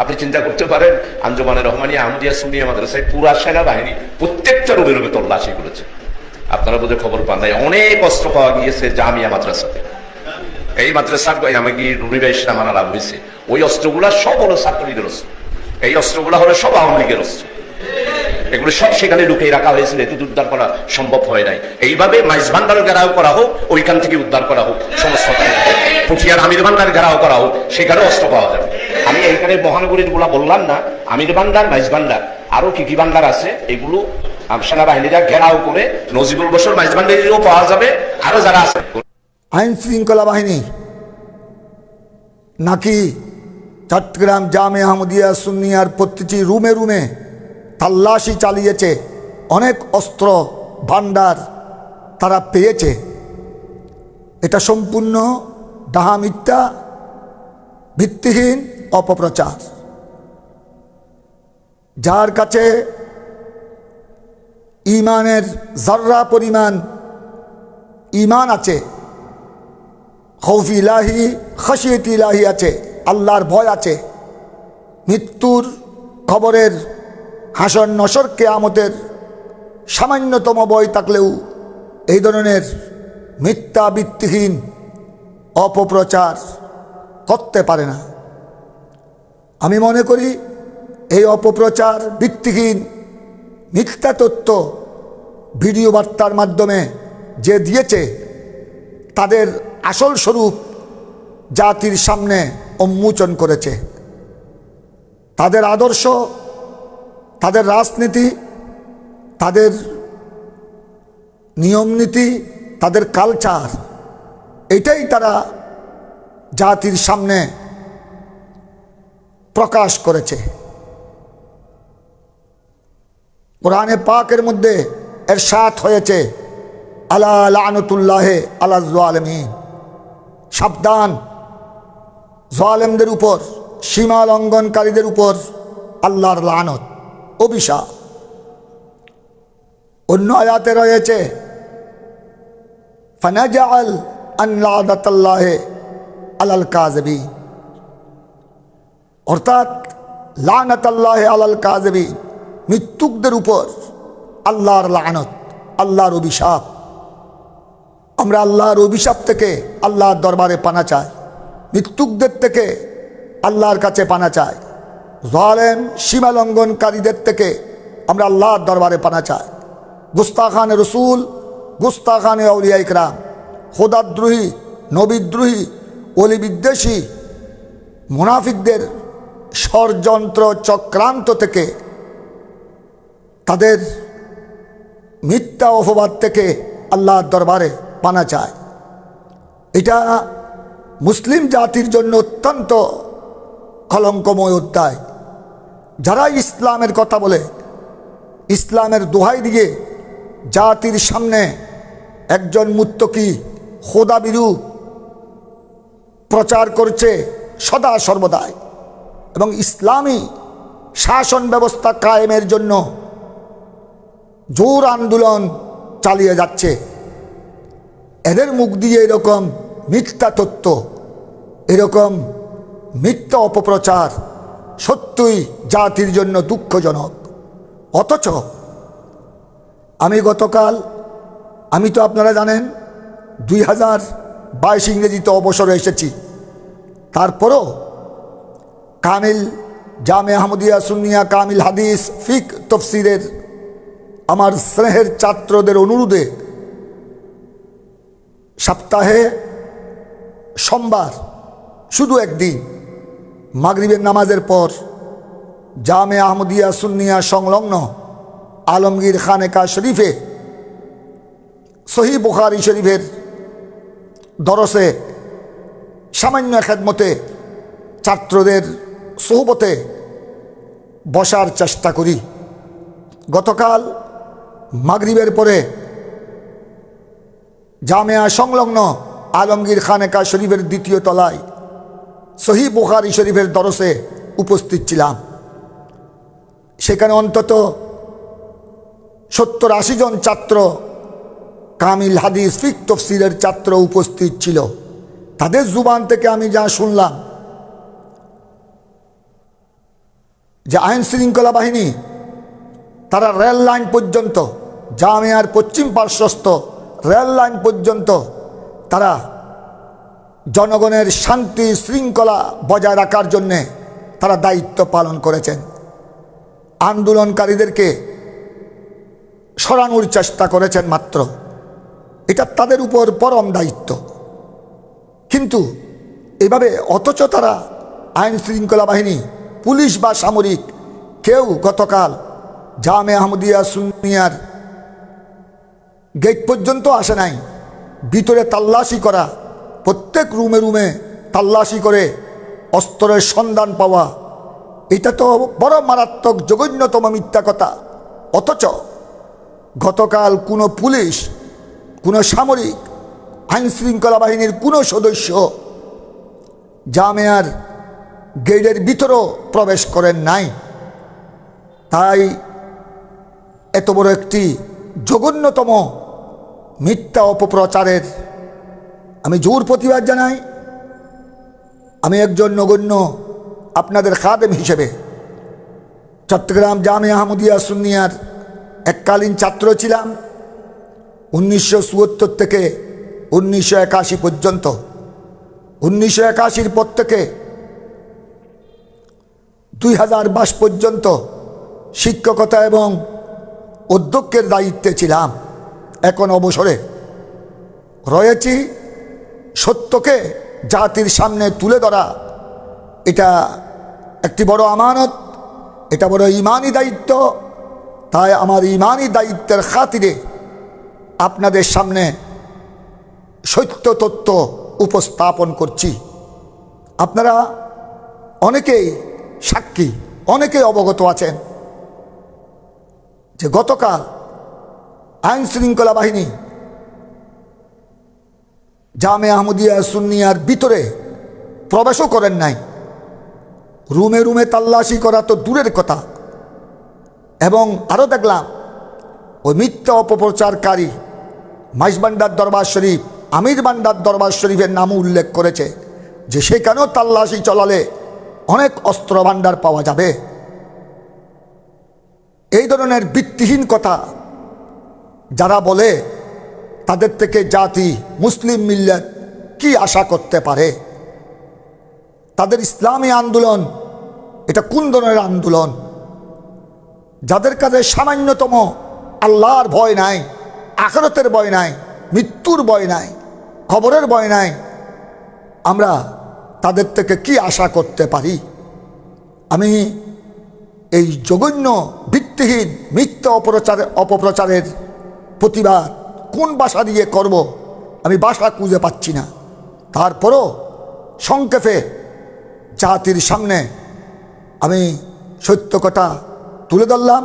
আপনি চিন্তা করতে পারেন আঞ্জমানের রহমানিয়া আহমদিয়া সুনিয়া মাদ্রাসায় পুরা সেনাবাহিনী প্রত্যেকটা রুমে রুমে তল্লাশি করেছে। আপনারা বোধহয় খবর পান নাই, অনেক অস্ত্র পাওয়া গিয়েছে জামিয়া মাদ্রাসাতে। এই মাদ্রাসার আমাকে রুনিবা ইসলাম আনা লাভ হয়েছে ওই অস্ত্রগুলা সব হলো ছাত্রলীগের অস্ত্র। এই অস্ত্রগুলা হলো সব আওয়ামী লীগের অস্ত্র। এগুলো সব সেখানে লুকিয়ে রাখা হয়েছিল এটি উদ্ধার করা সম্ভব হয় নাই। এইভাবে মাইজ ভান্ডার ঘেরাও করা হোক, ওইখান থেকে উদ্ধার করা হোক, সমস্ত পুঠিয়ার আমির ভান্ডার ঘেরাও করা হোক সেখানে অস্ত্র পাওয়া যাবে। আমি এইখানে মহানগরীরগুলা বললাম না, আমির ভান্ডার, মাইজ ভান্ডার। আরও কি কি ভান্ডার আছে? এগুলো সেনাবাহিনীরা ঘেরাও করে নজিবুল বছর মাইজ ভান্ডারিরও পাওয়া যাবে। আরও যারা আছে, আইন শৃঙ্খলা বাহিনী, নাকি চট্টগ্রাম জামে আহমদিয়া সুন্নিয়ার প্রতিটি রুমে রুমে তাল্লাশি চালিয়েছে, অনেক অস্ত্র ভাণ্ডার তারা পেয়েছে। এটা সম্পূর্ণ ডাহা মিথ্যা, ভিত্তিহীন অপপ্রচার। যার কাছে ইমানের জাররা পরিমাণ ইমান আছে খৌফ ইলাহি খাসিয়ত ইলাহি আছে, আল্লাহর ভয় আছে, মৃত্যুর খবরের হাসন নসর কেয়ামতের সামান্যতম বই থাকলেও এই ধরনের মিথ্যা, ভিত্তিহীন অপপ্রচার করতে পারে না। আমি মনে করি এই অপপ্রচার ভিত্তিহীন মিথ্যা তথ্য ভিডিও বার্তার মাধ্যমে যে দিয়েছে তাদের আসল স্বরূপ জাতির সামনে উন্মোচন করেছে। তাদের আদর্শ, তাদের রাজনীতি, তাদের নিয়মনীতি, তাদের কালচার এটাই তারা জাতির সামনে প্রকাশ করেছে। কোরআনে পাকের মধ্যে এর সাথ হয়েছে, আলা লানতুল্লাহে আলা সাবধান, জালেমদের উপর, সীমা লঙ্ঘনকারীদের উপর আল্লাহর লানত, অভিশাপ। অন্য আয়াতে রয়েছে ফানাজাল আল্লাহে আলাল কাজবি অর্থাৎ লানতাল্লাহে আলাল কাজবি মৃত্যুকদের উপর আল্লাহর লানত, আল্লাহর অভিশাপ। আমরা আল্লাহর অভিশাপ থেকে আল্লাহর দরবারে পানা চাই, মৃত্যুকদের থেকে আল্লাহর কাছে পানা চাই, জালেম, সীমালঙ্ঘনকারীদের থেকে আমরা আল্লাহর দরবারে পানা চাই। গুস্তাখান রসুল, গুস্তাখানে আউলিয়া ইকরাম, খোদাদ্রোহী, নবিদ্রোহী অলি বিদ্বেষী মুনাফিকদের ষড়যন্ত্র চক্রান্ত থেকে, তাদের মিথ্যা অপবাদ থেকে আল্লাহর দরবারে পানা চায়। এটা মুসলিম জাতির জন্য অত্যন্ত কলঙ্কময় অধ্যায়। যারা ইসলামের কথা বলে, ইসলামের দোহাই দিয়ে জাতির সামনে একজন মুত্তকি খোদাবিরু প্রচার করছে সদা সর্বদাই। এবং ইসলামী শাসন ব্যবস্থা কায়েমের জন্য জোর আন্দোলন চালিয়ে যাচ্ছে। এদের মুখ দিয়ে এরকম মিথ্যা তত্ত্ব এরকম মিথ্যা অপপ্রচার সত্যই জাতির জন্য দুঃখজনক। অথচ আমি গতকাল, আমি তো আপনারা জানেন, দুই হাজার বাইশ ইংরেজিতে অবসরে এসেছি। তারপরও কামিল, জামে আহমদিয়া সুনিয়া কামিল হাদিস ফিক তফসিরের আমার স্নেহের ছাত্রদের অনুরোধে সপ্তাহে সোমবার, শুধু একদিন, মাগরিবের নামাজের পর জামে আহমদিয়া সুন্নিয়া সংলগ্ন আলমগীর খানেকা শরীফে সহি বুখারি শরীফের দরসে সামান্য খেদমতে ছাত্রদের সোহবতে বসার চেষ্টা করি। গতকাল মাগরিবের পরে জামেয়া সংলগ্ন আলমগীর খানেকা শরীফের দ্বিতীয় তলায় সহি বুখারি শরীফের দরসে উপস্থিত ছিলাম। সেখানে অন্তত সত্তর আশি জন ছাত্র কামিল হাদিস ফিক তফসিলের ছাত্র উপস্থিত ছিল। তাদের জুবান থেকে আমি যা শুনলাম যে আইন শৃঙ্খলা বাহিনী, তারা রেল লাইন পর্যন্ত, জামিয়ার পশ্চিম পার্শ্বস্থ রেল লাইন পর্যন্ত, তারা জনগণের শান্তি শৃঙ্খলা বজায় রাখার জন্যে তারা দায়িত্ব পালন করেছেন। আন্দোলনকারীদেরকে সরানোর চেষ্টা করেছেন মাত্র। এটা তাদের উপর পরম দায়িত্ব। কিন্তু এভাবে অথচ তারা আইন শৃঙ্খলা বাহিনী পুলিশ বা সামরিক, কেউ গতকাল জামে আহমদিয়া সুনিয়ার গেট পর্যন্ত আসে নাই। ভিতরে তাল্লাশি করা, প্রত্যেক রুমে রুমে তাল্লাশি করে অস্ত্রের সন্ধান পাওয়া, এটা তো বড় মারাত্মক জঘন্যতম মিথ্যা কথা। অথচ গতকাল কোনো পুলিশ, কোনো সামরিক আইন শৃঙ্খলা বাহিনীর কোনো সদস্য জামেয়ার গেটের ভিতরেও প্রবেশ করেন নাই। তাই এত বড় একটি জঘন্যতম মিথ্যা অপপ্রচারের আমি জোর প্রতিবাদ জানাই। আমি একজন নগণ্য আপনাদের খাদেম হিসেবে চট্টগ্রাম জামে আহমদিয়া সুনিয়ার এককালীন ছাত্র ছিলাম। উনিশশো চুয়াত্তর থেকে উনিশশো একাশি পর্যন্ত। উনিশশো একাশির পর থেকে দুই পর্যন্ত শিক্ষকতা এবং অধ্যক্ষের দায়িত্বে ছিলাম। এখন অবসরে রয়েছি। সত্যকে জাতির সামনে তুলে ধরা, এটা একটি বড় আমানত, এটা বড় ইমানি দায়িত্ব। তাই আমার ইমানি দায়িত্বের খাতিরে আপনাদের সামনে সত্য তত্ত্ব উপস্থাপন করছি। আপনারা অনেকেই সাক্ষী, অনেকেই অবগত আছেন যে গতকাল আইন শৃঙ্খলা বাহিনী জামে আহমদিয়া সুন্নিয়ার ভিতরে প্রবেশও করেন নাই। রুমে রুমে তাল্লাশি করা তো দূরের কথা। এবং আরও দেখলাম, ওই মিথ্যা অপপ্রচারকারী মাইজবান্ডার দরবার শরীফ, আমির বান্ডার দরবার শরীফের নামও উল্লেখ করেছে যে সেখানেও তাল্লাশি চলালে অনেক অস্ত্র ভাণ্ডার পাওয়া যাবে। এই ধরনের ভিত্তিহীন কথা যারা বলে, তাদের থেকে জাতি মুসলিম মিল্লাত কি আশা করতে পারে? তাদের ইসলামী আন্দোলন, এটা কোন ধরনের আন্দোলন? যাদের কাছে সামান্যতম আল্লাহর ভয় নাই, আখরতের ভয় নাই, মৃত্যুর ভয় নাই, খবরের ভয় নাই, আমরা তাদের থেকে কি আশা করতে পারি? আমি এই জঘন্য, ভিত্তিহীন মিথ্যা অপপ্রচার, অপপ্রচারের প্রতিবাদ কোন বাসা দিয়ে করব আমি বাসা খুঁজে পাচ্ছি না। তারপরও সংক্ষেপে জাতির সামনে আমি সত্য কথা তুলে ধরলাম।